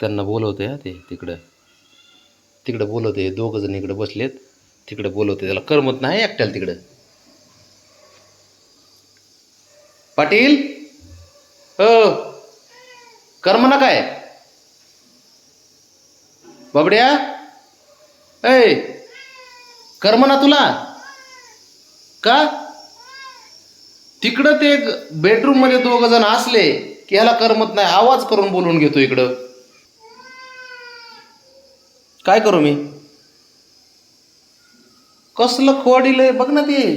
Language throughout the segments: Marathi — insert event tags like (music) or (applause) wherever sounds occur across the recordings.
त्यांना बोलवते हा ते तिकडं. तिकडं बोलवते दोघं जण इकडं बसलेत. तिकडं बोलवते त्याला. करमत नाही एकट्याला तिकडं. पाटील? हो. कर्म ना काय बाबड्या? ऐ कर्म ना तुला. का? तिकडं ते बेडरूममध्ये जण असले की ह्याला करमत नाही. आवाज करून बोलवून घेतो इकडं. काय करू मी? कसलं खोडीलंय बघ ना ते.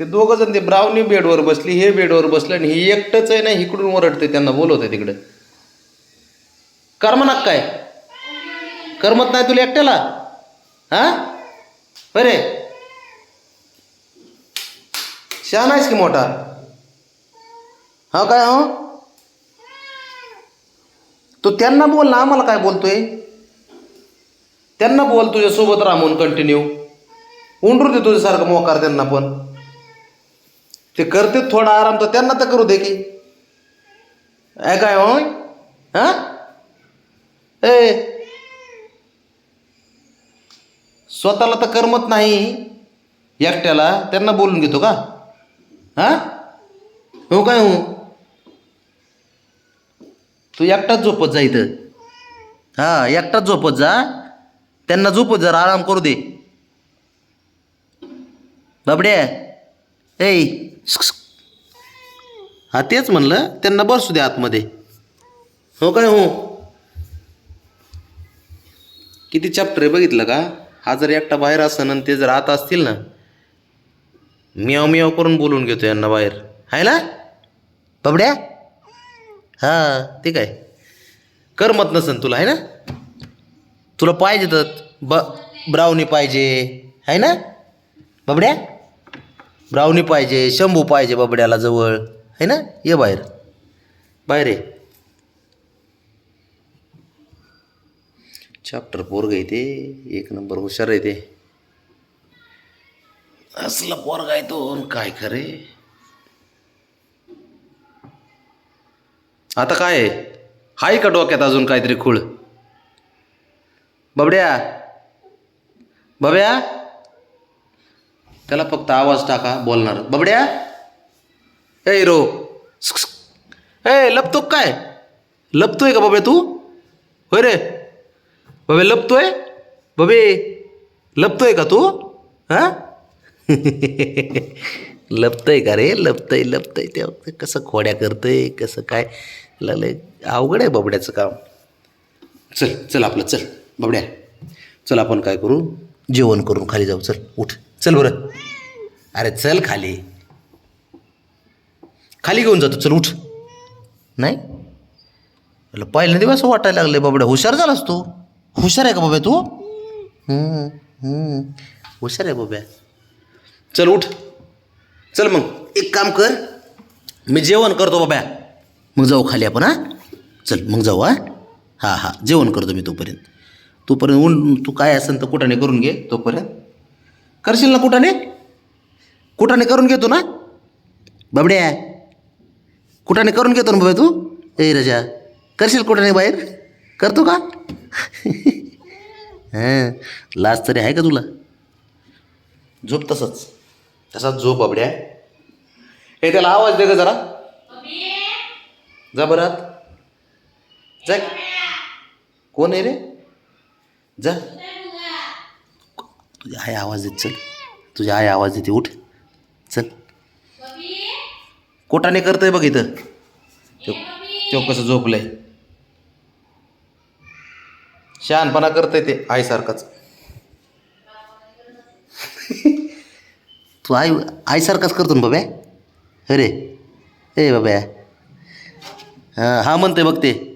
ते दोघं जण ते ब्राउनी बेडवर बसली हे बेडवर बसलं आणि ही एकटंच आहे ना इकडून ओरडते त्यांना बोलवते तिकडं. कर्मनाक काय? करमत नाही तुला एकट्याला? हा? बरे शहाण आहेस की मोठा? हा काय हो? तू त्यांना बोल ना आम्हाला काय बोलतोय? त्यांना बोल तुझ्यासोबत राहून कंटिन्यू उंडरू दे तुझ्यासारखं मोकार त्यांना पण. ते करते थोडा आराम तर त्यांना तर करू दे की. ऐ काय होय हां? ए. स्वतःला तर करमत नाही. एकट्याला त्यांना बोलून घेतो का? हा? हो काय हो? तू एकटाच झोपत जा इथं. हा एकटाच झोपत जा. त्यांना झोप जरा आराम करू दे. बाबड्या ए हा तेच म्हणलं त्यांना बसू दे आतमध्ये. हो काय हो? किती चॅप्टर आहे बघितलं का? हा जर एकटा बाहेर असन आणि ते जर आत असतील ना मियाव मियाव करून बोलून घेतो यांना बाहेर. आहे ना? बाबड्या? हां ते काय? करमत नसन तुला आहे ना? तुला पाहिजे तर ब ब्राउनी पाहिजे आहे ना? बाबड्या? ब्राउनी पाहिजे शंभू पाहिजे बाबड्याला जवळ आहे ना? ये बाहेर. बाहेर ये. चॅप्टर पोरग आहे ते. एक नंबर हुशार आहे ते. असला पोरग आहे तो काय खरे? आता काय आहे? हाय का डोक्यात अजून काहीतरी खूळ? बाबड्या. बब्या त्याला फक्त आवाज टाका बोलणार. बाबड्या. ए रो ए लपतो काय? लपतोय का बबे तू? होय रे. बबे लपतोय? बबे लपतोय का तू? हां? (laughs) लपतंय का रे? लपतंय लपतंय. त्या कसं खोड्या करतंय कसं काय? लय अवघड आहे बाबड्याचं काम. चल चल आपलं चल. बाबड्या चल आपण काय करू? जेवण करून खाली जाऊ चल उठ. चल बरं. अरे चल खाली. खाली घेऊन जातो चल उठ. नाही? अरे पहिल्या दिवस वाटायला लागलं बाबड्या. हुशार झालास तू. हुशार आहे का बाब्या तू? हुशार आहे बाब्या चल उठ. चल मग एक काम कर. मी जेवण करतो बाब्या मग जाऊ खाली आपण हां? चल मग जाऊ हां? हां हां. जेवण करतो मी तोपर्यंत. तोपर्यंत ऊन तू काय असेल तर कुठाने करून घे तोपर्यंत. करशील ना कुठाने? कुठाने करून घेतो ना? बाबड्या. कुठाने करून घेतो ना बाबा तू? ए रजा करशील कुठाने बाहेर? करतो का? (laughs) हां लाज तरी आहे का तुला? झोप तसंच. तसाच झोप बाबड्या. हे त्याला आवाज दे जरा. जा बरं आत. जा. कोण आहे रे? जा. तुझी आई आवाज येत चल. तुझी आई आवाज येते उठ. चल. कोटाने करतोय बघ इथं. तो कसं झोपलंय. शहाणपणा करतंय ते आईसारखंच. (laughs) तू आई आईसारखाच करतो ना बाब्या? अरे. ए बाब्या. हां हा म्हणतोय बघ ते.